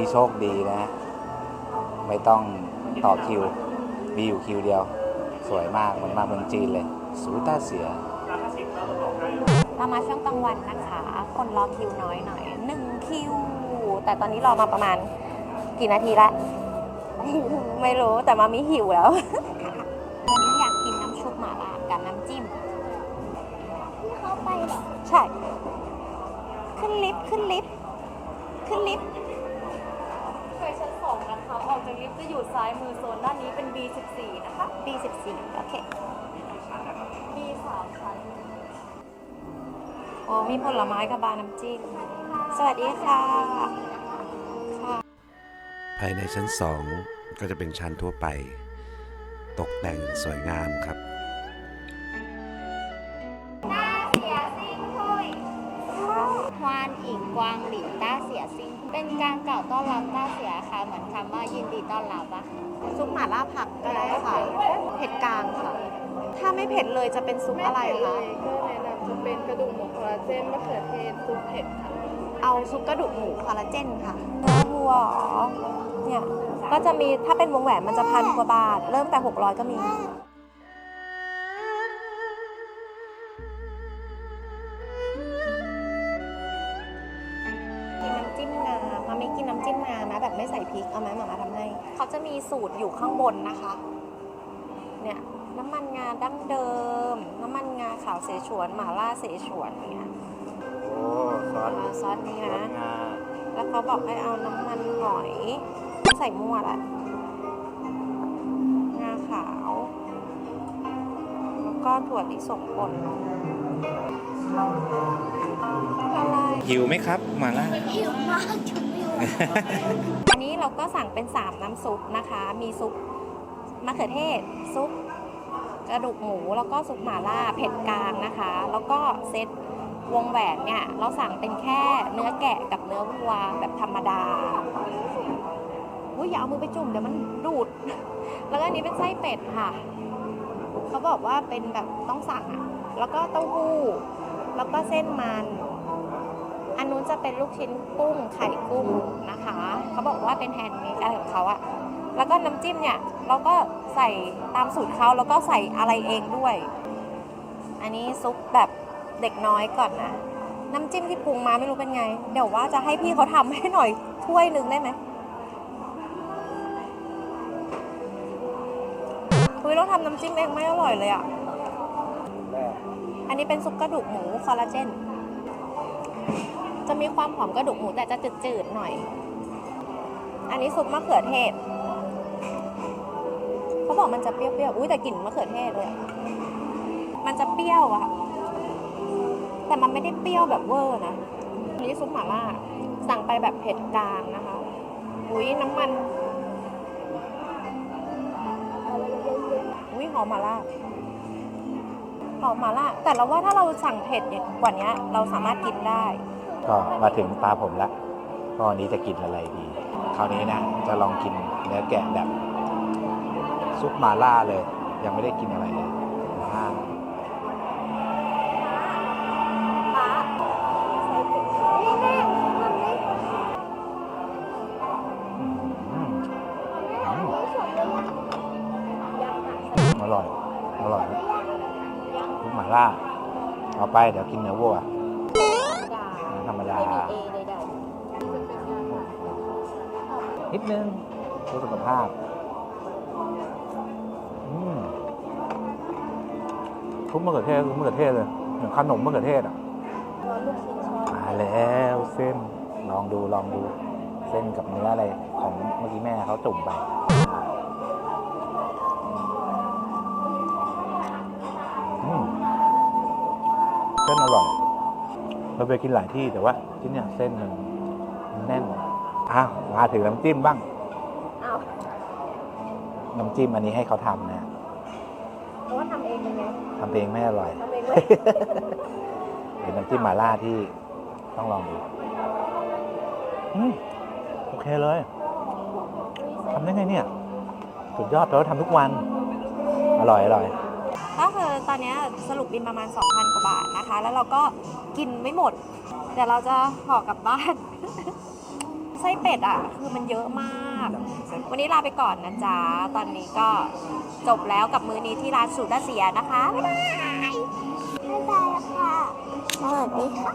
นี้โชคดีนะ ไม่ต้องต่อคิว มีอยู่คิวเดียว สวยมากเหมันมาเมืองจีนเลยสูต้าเสีย เรามาช่วงกลางวันนะคะ คนรอคิวน้อยหน่อยหนึ่งคิว แต่ตอนนี้รอมาประมาณกี่นาทีละ ไม่รู้แต่มามีหิวแล้ว วันนี้อยากกินน้ำชุบหม่าล่ากับน้ำจิ้ม ที่เข้าไปเหรอ ใช่ ขึ้นลิฟต์ขึ้นลิฟต์ขึ้นลิฟต์ ไปชั้นสองนะคะ ออกจากลิฟต์จะอยู่ซ้ายมือโซนด้านนี้เป็น B14 นะคะ B14 โอเค B3 ชั้นโอ้มีผลไม้กับบาร์น้ำจิ้มสวัสดีค่ะค่ะภายในชั้น2ก็จะเป็นชั้นทั่วไป ตกแต่งสวยงามครับเสียซิ่งคุยฮวานอิงกวางหลินต้า เสียซิ่งเป็นการกล่าวต้อนรับต้าเสียค่ะ เหมือนคำว่ายินดีต้อนรับอะซุปหม่าล่าผักก็ได้ค่ะ เผ็ดกลางค่ะ ถ้าไม่เผ็ดเลยจะเป็นซุปอะไรคะก็แนะนำจะเป็นกระดูกหมูคอลลาเจนมะเขือเทศซุปเผ็ดค่ะ เอาซุปกระดูกหมูคอลลาเจนค่ะเนื้อวัวเหรอเนี่ย ก็จะมีถ้าเป็นวงแหวนมันจะพันกว่าบาท เริ่มแต่ 600 ก็มี ไม่ใส่พริก เอาไหมหมามาทำให้ เขาจะมีสูตรอยู่ข้างบนนะคะ เนี่ยน้ำมันงาดั้งเดิม น้ำมันงาขาวเสฉวนหม่าล่าเสฉวนเนี่ยโอ้ซอสเอาซอสนี้ซอนะสงาแล้วเขาบอกให้เอาน้ำมันหอยไม่ใส่มั่วละงาขาว แล้วก็ถั่วลิสงป่นอะไรหิวไหมครับหมาล่าหิวมากจนไม่ไหว อันนี้เราก็สั่งเป็น 3 น้ำซุปนะคะ มีซุปมะเขือเทศ ซุปกระดูกหมู แล้วก็ซุปหม่าล่าเผ็ดกลางนะคะ แล้วก็เซตวงแหวนเนี่ยเราสั่งเป็นแค่เนื้อแกะกับเนื้อวัวแบบธรรมดาอุ้ยอย่าเอามือไปจุ่มเดี๋ยวมันดูด แล้วก็อันนี้เป็นไส้เป็ดค่ะ เขาบอกว่าเป็นแบบต้องสั่งอะแล้วก็เต้าหู้ แล้วก็เส้นมัน นู้นจะเป็นลูกชิ้นกุ้งไข่กุ้งนะคะ เขาบอกว่าเป็นแฮนด์เมดอะไรของเขาอะแล้วก็น้ำจิ้มเนี่ยเราก็ใส่ตามสูตรเขาแล้วก็ใส่อะไรเองด้วย อันนี้ซุปแบบเด็กน้อยก่อนนะน้ำจิ้มที่ปรุงมาไม่รู้เป็นไง เดี๋ยวว่าจะให้พี่เขาทำให้หน่อยถ้วยหนึ่งได้ไหมคุยเราทำน้ำจิ้มเองไม่อร่อยเลยอะอันนี้เป็นซุปกระดูกหมูคอลลาเจน จะมีความหอมกระดูกหมูแต่จะจืดๆหน่อย อันนี้ซุปมะเขือเทศ เขาบอกมันจะเปรี้ยวๆ อุ้ยแต่กลิ่นมะเขือเทศเลย มันจะเปรี้ยวอะแต่มันไม่ได้เปรี้ยวแบบเวอร์นะ อันนี้ซุปหม่าล่า สั่งไปแบบเผ็ดกลางนะคะ อุ้ยน้ำมันอุ้ยหอมหม่าล่าหอมหม่าล่า แต่เราว่าถ้าเราสั่งเผ็ดกว่านี้เราสามารถกินได้ ก็มาถึงตาผมละก็วันนี้จะกินอะไรดี คราวนี้นะจะลองกินเนื้อแกะแบบซุปมาล่าเลย ยังไม่ได้กินอะไรเลยอ่าอร่อย อร่อยซุปมาล่าเอาไปเดี๋ยวกินเนื้อวัว ธรรมดานิดนึงเพื่อสุขภาพอืมทุบมะเขือเทศทุบมะเขือเทศเลยเหมือนขนมมะเขือเทศอะมาแล้วเส้นลองดูลองดู เส้นกับเนื้ออะไรของเมื่อกี้แม่เขาจุ่มไปอืมเส้นอร่อย เราไปกินหลายที่แต่ว่าที่เนี่ยเส้นมันมันแน่นอ้าวมาถึงน้ำจิ้มบ้างอ้าวน้ำจิ้มอันนี้ให้เขาทำนะเพราะว่าทำเองเป็นไงทำเองไม่อร่อยทำเองเลยเป็นน้ำจิ้มหม่าล่าที่ต้องลองดูอืมโอเคเลยทำได้ไงเนี่ยสุดยอดเพราะว่าทำทุกวัน อร่อยอร่อยก็คือ ตอนนี้สรุปบินประมาณ 2,000 กว่าบาทนะคะ แล้วเราก็กินไม่หมดเดี๋ยวเราจะห่อกลับบ้าน ไส้เป็ดอะ คือมันเยอะมาก วันนี้ลาไปก่อนนะจ๊ะ ตอนนี้ก็จบแล้วกับมื้อนี้ที่ร้านสูดาเสียนะคะ บ๊ายบาย บ๊ายบายค่ะสวัสดีค่ะ